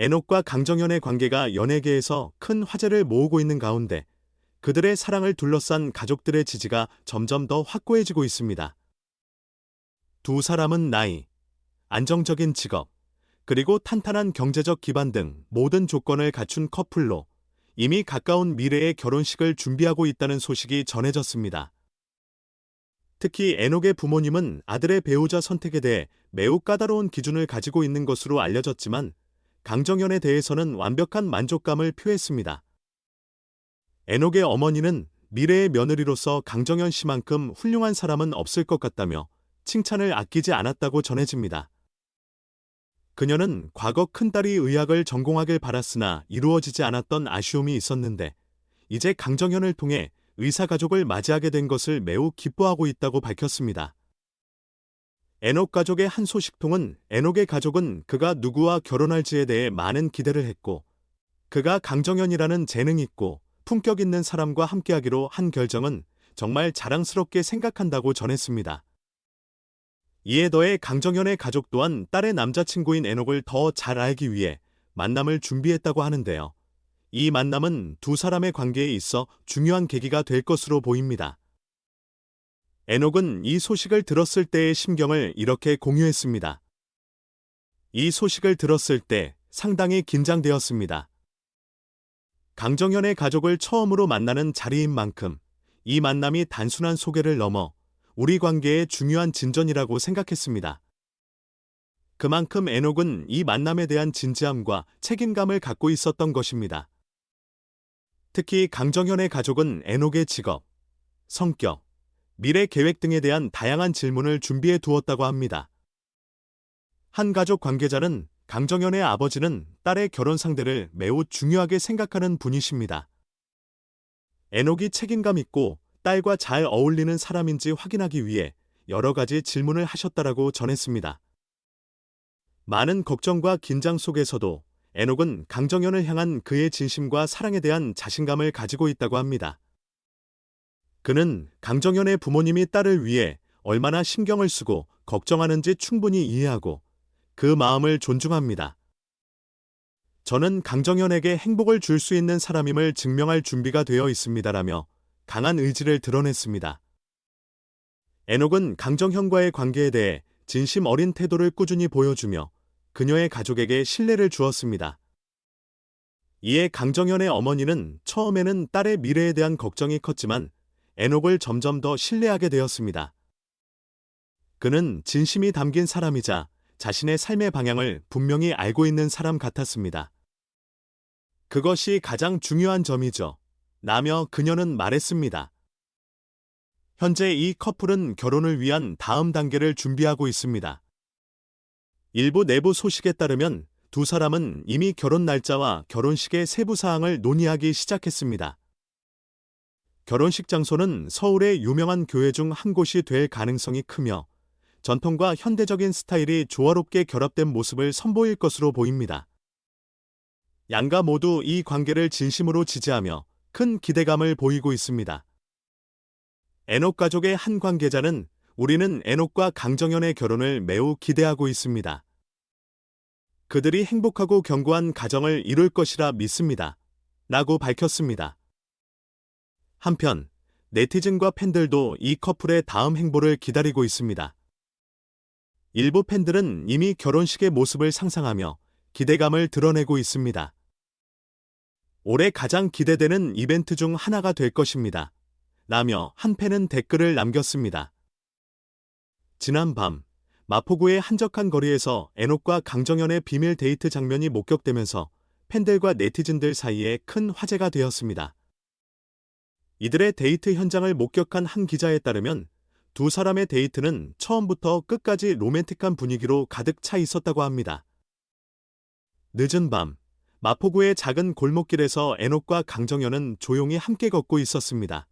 애녹과 강정현의 관계가 연예계에서 큰 화제를 모으고 있는 가운데 그들의 사랑을 둘러싼 가족들의 지지가 점점 더 확고해지고 있습니다. 두 사람은 나이, 안정적인 직업, 그리고 탄탄한 경제적 기반 등 모든 조건을 갖춘 커플로 이미 가까운 미래의 결혼식을 준비하고 있다는 소식이 전해졌습니다. 특히 에녹의 부모님은 아들의 배우자 선택에 대해 매우 까다로운 기준을 가지고 있는 것으로 알려졌지만 강정현에 대해서는 완벽한 만족감을 표했습니다. 에녹의 어머니는 미래의 며느리로서 강정현 씨만큼 훌륭한 사람은 없을 것 같다며 칭찬을 아끼지 않았다고 전해집니다. 그녀는 과거 큰딸이 의학을 전공하길 바랐으나 이루어지지 않았던 아쉬움이 있었는데 이제 강정현을 통해 의사 가족을 맞이하게 된 것을 매우 기뻐하고 있다고 밝혔습니다. 에녹 가족의 한 소식통은 에녹의 가족은 그가 누구와 결혼할지에 대해 많은 기대를 했고 그가 강정현이라는 재능 있고 품격 있는 사람과 함께하기로 한 결정은 정말 자랑스럽게 생각한다고 전했습니다. 이에 더해 강정현의 가족 또한 딸의 남자친구인 에녹을 더 잘 알기 위해 만남을 준비했다고 하는데요. 이 만남은 두 사람의 관계에 있어 중요한 계기가 될 것으로 보입니다. 에녹은 이 소식을 들었을 때의 심경을 이렇게 공유했습니다. 이 소식을 들었을 때 상당히 긴장되었습니다. 강정현의 가족을 처음으로 만나는 자리인 만큼 이 만남이 단순한 소개를 넘어 우리 관계의 중요한 진전이라고 생각했습니다. 그만큼 에녹은 이 만남에 대한 진지함과 책임감을 갖고 있었던 것입니다. 특히 강정현의 가족은 에녹의 직업, 성격, 미래 계획 등에 대한 다양한 질문을 준비해 두었다고 합니다. 한 가족 관계자는 강정현의 아버지는 딸의 결혼 상대를 매우 중요하게 생각하는 분이십니다. 에녹이 책임감 있고 딸과 잘 어울리는 사람인지 확인하기 위해 여러 가지 질문을 하셨다라고 전했습니다. 많은 걱정과 긴장 속에서도 에녹은 강정현을 향한 그의 진심과 사랑에 대한 자신감을 가지고 있다고 합니다. 그는 강정현의 부모님이 딸을 위해 얼마나 신경을 쓰고 걱정하는지 충분히 이해하고 그 마음을 존중합니다. 저는 강정현에게 행복을 줄 수 있는 사람임을 증명할 준비가 되어 있습니다라며 강한 의지를 드러냈습니다. 에녹은 강정현과의 관계에 대해 진심 어린 태도를 꾸준히 보여주며 그녀의 가족에게 신뢰를 주었습니다. 이에 강정현의 어머니는 처음에는 딸의 미래에 대한 걱정이 컸지만 에녹을 점점 더 신뢰하게 되었습니다. 그는 진심이 담긴 사람이자 자신의 삶의 방향을 분명히 알고 있는 사람 같았습니다. 그것이 가장 중요한 점이죠. 라며 그녀는 말했습니다. 현재 이 커플은 결혼을 위한 다음 단계를 준비하고 있습니다. 일부 내부 소식에 따르면 두 사람은 이미 결혼 날짜와 결혼식의 세부 사항을 논의하기 시작했습니다. 결혼식 장소는 서울의 유명한 교회 중 한 곳이 될 가능성이 크며 전통과 현대적인 스타일이 조화롭게 결합된 모습을 선보일 것으로 보입니다. 양가 모두 이 관계를 진심으로 지지하며 큰 기대감을 보이고 있습니다. 에녹 가족의 한 관계자는 우리는 에녹과 강정현의 결혼을 매우 기대하고 있습니다. 그들이 행복하고 견고한 가정을 이룰 것이라 믿습니다. 라고 밝혔습니다. 한편, 네티즌과 팬들도 이 커플의 다음 행보를 기다리고 있습니다. 일부 팬들은 이미 결혼식의 모습을 상상하며 기대감을 드러내고 있습니다. 올해 가장 기대되는 이벤트 중 하나가 될 것입니다. 라며 한 팬은 댓글을 남겼습니다. 지난 밤, 마포구의 한적한 거리에서 에녹과 강정현의 비밀 데이트 장면이 목격되면서 팬들과 네티즌들 사이에 큰 화제가 되었습니다. 이들의 데이트 현장을 목격한 한 기자에 따르면 두 사람의 데이트는 처음부터 끝까지 로맨틱한 분위기로 가득 차 있었다고 합니다. 늦은 밤, 마포구의 작은 골목길에서 에녹과 강정현은 조용히 함께 걷고 있었습니다.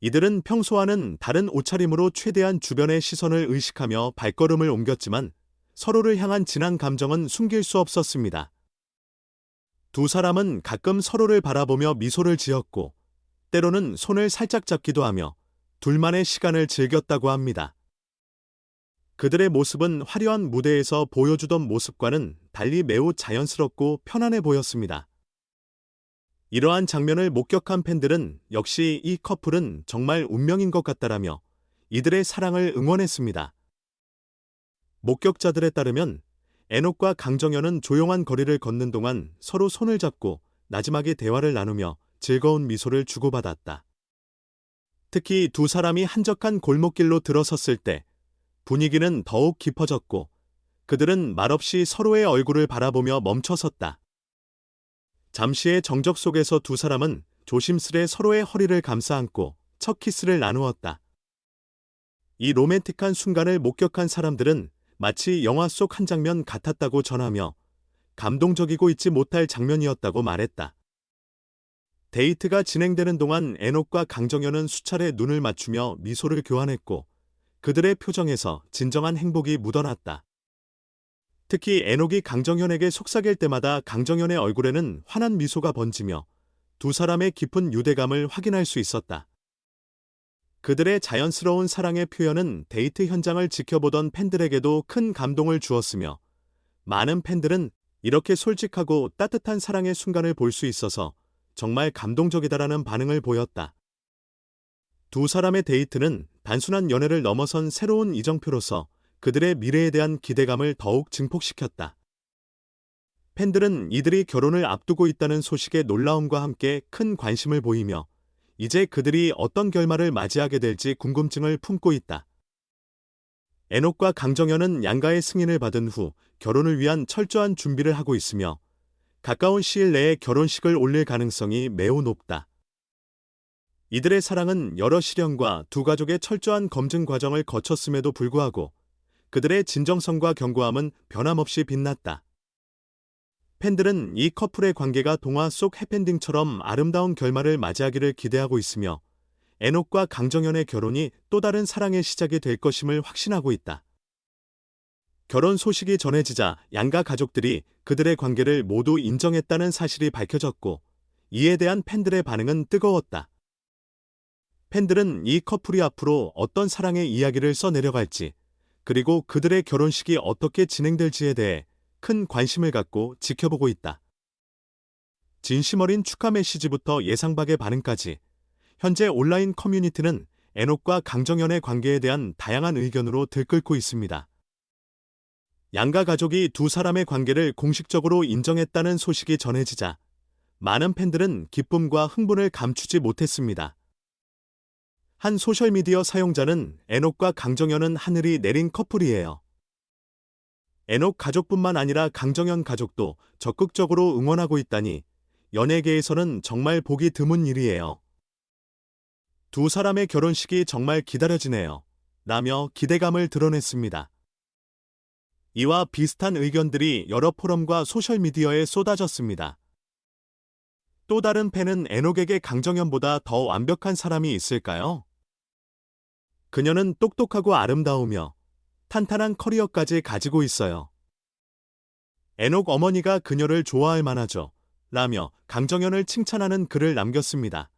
이들은 평소와는 다른 옷차림으로 최대한 주변의 시선을 의식하며 발걸음을 옮겼지만 서로를 향한 진한 감정은 숨길 수 없었습니다. 두 사람은 가끔 서로를 바라보며 미소를 지었고 때로는 손을 살짝 잡기도 하며 둘만의 시간을 즐겼다고 합니다. 그들의 모습은 화려한 무대에서 보여주던 모습과는 달리 매우 자연스럽고 편안해 보였습니다. 이러한 장면을 목격한 팬들은 역시 이 커플은 정말 운명인 것 같다라며 이들의 사랑을 응원했습니다. 목격자들에 따르면 에녹과 강정현은 조용한 거리를 걷는 동안 서로 손을 잡고 나지막이 대화를 나누며 즐거운 미소를 주고받았다. 특히 두 사람이 한적한 골목길로 들어섰을 때 분위기는 더욱 깊어졌고 그들은 말없이 서로의 얼굴을 바라보며 멈춰섰다. 잠시의 정적 속에서 두 사람은 조심스레 서로의 허리를 감싸 안고 첫 키스를 나누었다. 이 로맨틱한 순간을 목격한 사람들은 마치 영화 속 한 장면 같았다고 전하며 감동적이고 잊지 못할 장면이었다고 말했다. 데이트가 진행되는 동안 에녹과 강정현은 수차례 눈을 맞추며 미소를 교환했고 그들의 표정에서 진정한 행복이 묻어났다. 특히 에녹이 강정현에게 속삭일 때마다 강정현의 얼굴에는 환한 미소가 번지며 두 사람의 깊은 유대감을 확인할 수 있었다. 그들의 자연스러운 사랑의 표현은 데이트 현장을 지켜보던 팬들에게도 큰 감동을 주었으며 많은 팬들은 이렇게 솔직하고 따뜻한 사랑의 순간을 볼 수 있어서 정말 감동적이다라는 반응을 보였다. 두 사람의 데이트는 단순한 연애를 넘어선 새로운 이정표로서 그들의 미래에 대한 기대감을 더욱 증폭시켰다. 팬들은 이들이 결혼을 앞두고 있다는 소식의 놀라움과 함께 큰 관심을 보이며 이제 그들이 어떤 결말을 맞이하게 될지 궁금증을 품고 있다. 에녹과 강정현은 양가의 승인을 받은 후 결혼을 위한 철저한 준비를 하고 있으며 가까운 시일 내에 결혼식을 올릴 가능성이 매우 높다. 이들의 사랑은 여러 시련과 두 가족의 철저한 검증 과정을 거쳤음에도 불구하고 그들의 진정성과 견고함은 변함없이 빛났다. 팬들은 이 커플의 관계가 동화 속 해펜딩처럼 아름다운 결말을 맞이하기를 기대하고 있으며 에녹과 강정현의 결혼이 또 다른 사랑의 시작이 될 것임을 확신하고 있다. 결혼 소식이 전해지자 양가 가족들이 그들의 관계를 모두 인정했다는 사실이 밝혀졌고 이에 대한 팬들의 반응은 뜨거웠다. 팬들은 이 커플이 앞으로 어떤 사랑의 이야기를 써내려갈지 그리고 그들의 결혼식이 어떻게 진행될지에 대해 큰 관심을 갖고 지켜보고 있다. 진심 어린 축하 메시지부터 예상 밖의 반응까지 현재 온라인 커뮤니티는 에녹과 강정현의 관계에 대한 다양한 의견으로 들끓고 있습니다. 양가 가족이 두 사람의 관계를 공식적으로 인정했다는 소식이 전해지자 많은 팬들은 기쁨과 흥분을 감추지 못했습니다. 한 소셜미디어 사용자는 에녹과 강정현은 하늘이 내린 커플이에요. 에녹 가족뿐만 아니라 강정현 가족도 적극적으로 응원하고 있다니 연예계에서는 정말 보기 드문 일이에요. 두 사람의 결혼식이 정말 기다려지네요. 라며 기대감을 드러냈습니다. 이와 비슷한 의견들이 여러 포럼과 소셜미디어에 쏟아졌습니다. 또 다른 팬은 에녹에게 강정현보다 더 완벽한 사람이 있을까요? 그녀는 똑똑하고 아름다우며 탄탄한 커리어까지 가지고 있어요. 에녹 어머니가 그녀를 좋아할 만하죠. 라며 강정현을 칭찬하는 글을 남겼습니다.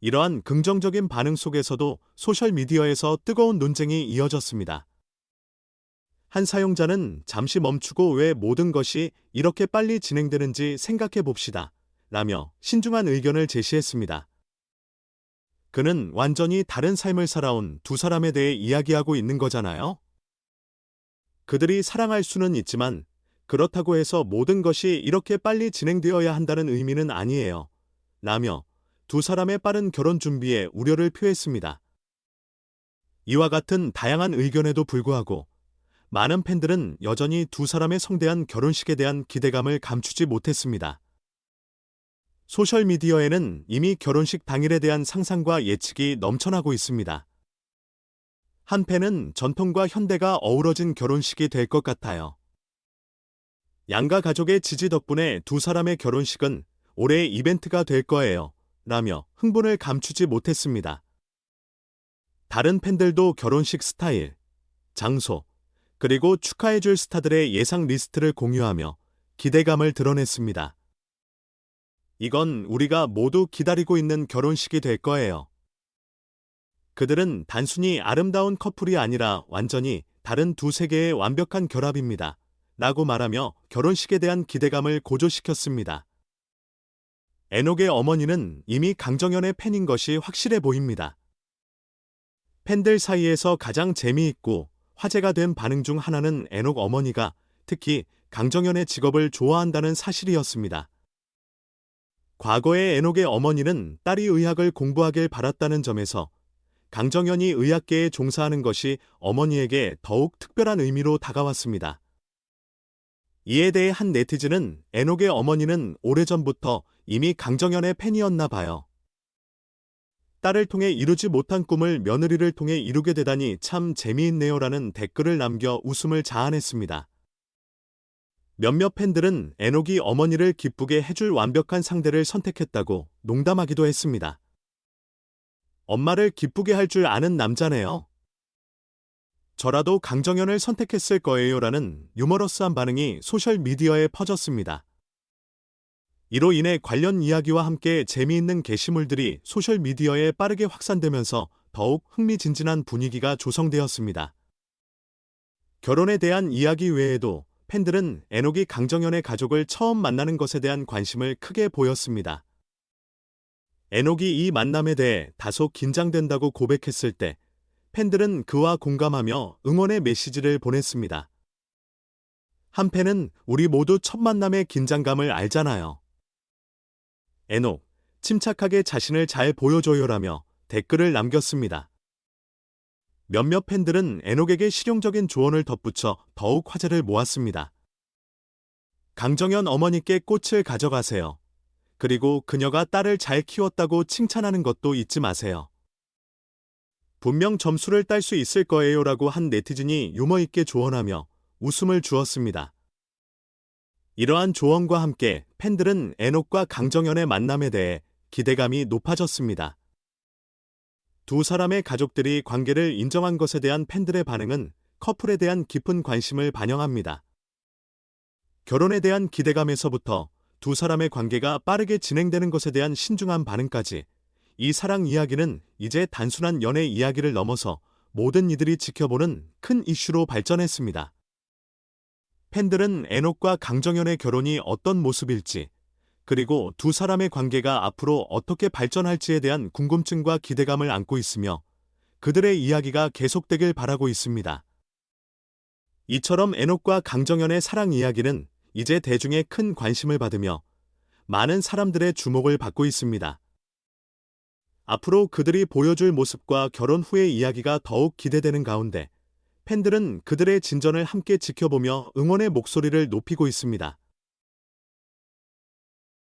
이러한 긍정적인 반응 속에서도 소셜미디어에서 뜨거운 논쟁이 이어졌습니다. 한 사용자는 잠시 멈추고 왜 모든 것이 이렇게 빨리 진행되는지 생각해 봅시다. 라며 신중한 의견을 제시했습니다. 그는 완전히 다른 삶을 살아온 두 사람에 대해 이야기하고 있는 거잖아요. 그들이 사랑할 수는 있지만 그렇다고 해서 모든 것이 이렇게 빨리 진행되어야 한다는 의미는 아니에요. 라며 두 사람의 빠른 결혼 준비에 우려를 표했습니다. 이와 같은 다양한 의견에도 불구하고 많은 팬들은 여전히 두 사람의 성대한 결혼식에 대한 기대감을 감추지 못했습니다. 소셜미디어에는 이미 결혼식 당일에 대한 상상과 예측이 넘쳐나고 있습니다. 한 팬은 전통과 현대가 어우러진 결혼식이 될 것 같아요. 양가 가족의 지지 덕분에 두 사람의 결혼식은 올해의 이벤트가 될 거예요. 라며 흥분을 감추지 못했습니다. 다른 팬들도 결혼식 스타일, 장소, 그리고 축하해줄 스타들의 예상 리스트를 공유하며 기대감을 드러냈습니다. 이건 우리가 모두 기다리고 있는 결혼식이 될 거예요. 그들은 단순히 아름다운 커플이 아니라 완전히 다른 두 세계의 완벽한 결합입니다. 라고 말하며 결혼식에 대한 기대감을 고조시켰습니다. 에녹의 어머니는 이미 강정현의 팬인 것이 확실해 보입니다. 팬들 사이에서 가장 재미있고 화제가 된 반응 중 하나는 에녹 어머니가 특히 강정현의 직업을 좋아한다는 사실이었습니다. 과거에 에녹의 어머니는 딸이 의학을 공부하길 바랐다는 점에서 강정현이 의학계에 종사하는 것이 어머니에게 더욱 특별한 의미로 다가왔습니다. 이에 대해 한 네티즌은 에녹의 어머니는 오래전부터 이미 강정현의 팬이었나 봐요. 딸을 통해 이루지 못한 꿈을 며느리를 통해 이루게 되다니 참 재미있네요라는 댓글을 남겨 웃음을 자아냈습니다. 몇몇 팬들은 에녹이 어머니를 기쁘게 해줄 완벽한 상대를 선택했다고 농담하기도 했습니다. 엄마를 기쁘게 할 줄 아는 남자네요. 저라도 강정현을 선택했을 거예요라는 유머러스한 반응이 소셜미디어에 퍼졌습니다. 이로 인해 관련 이야기와 함께 재미있는 게시물들이 소셜미디어에 빠르게 확산되면서 더욱 흥미진진한 분위기가 조성되었습니다. 결혼에 대한 이야기 외에도 팬들은 에녹이 강정현의 가족을 처음 만나는 것에 대한 관심을 크게 보였습니다. 에녹이 이 만남에 대해 다소 긴장된다고 고백했을 때 팬들은 그와 공감하며 응원의 메시지를 보냈습니다. 한 팬은 우리 모두 첫 만남의 긴장감을 알잖아요. 에녹, 침착하게 자신을 잘 보여줘요라며 댓글을 남겼습니다. 몇몇 팬들은 에녹에게 실용적인 조언을 덧붙여 더욱 화제를 모았습니다. 강정현 어머니께 꽃을 가져가세요. 그리고 그녀가 딸을 잘 키웠다고 칭찬하는 것도 잊지 마세요. 분명 점수를 딸 수 있을 거예요라고 한 네티즌이 유머 있게 조언하며 웃음을 주었습니다. 이러한 조언과 함께 팬들은 에녹과 강정현의 만남에 대해 기대감이 높아졌습니다. 두 사람의 가족들이 관계를 인정한 것에 대한 팬들의 반응은 커플에 대한 깊은 관심을 반영합니다. 결혼에 대한 기대감에서부터 두 사람의 관계가 빠르게 진행되는 것에 대한 신중한 반응까지 이 사랑 이야기는 이제 단순한 연애 이야기를 넘어서 모든 이들이 지켜보는 큰 이슈로 발전했습니다. 팬들은 에녹과 강정현의 결혼이 어떤 모습일지, 그리고 두 사람의 관계가 앞으로 어떻게 발전할지에 대한 궁금증과 기대감을 안고 있으며 그들의 이야기가 계속되길 바라고 있습니다. 이처럼 에녹과 강정현의 사랑 이야기는 이제 대중의 큰 관심을 받으며 많은 사람들의 주목을 받고 있습니다. 앞으로 그들이 보여줄 모습과 결혼 후의 이야기가 더욱 기대되는 가운데 팬들은 그들의 진전을 함께 지켜보며 응원의 목소리를 높이고 있습니다.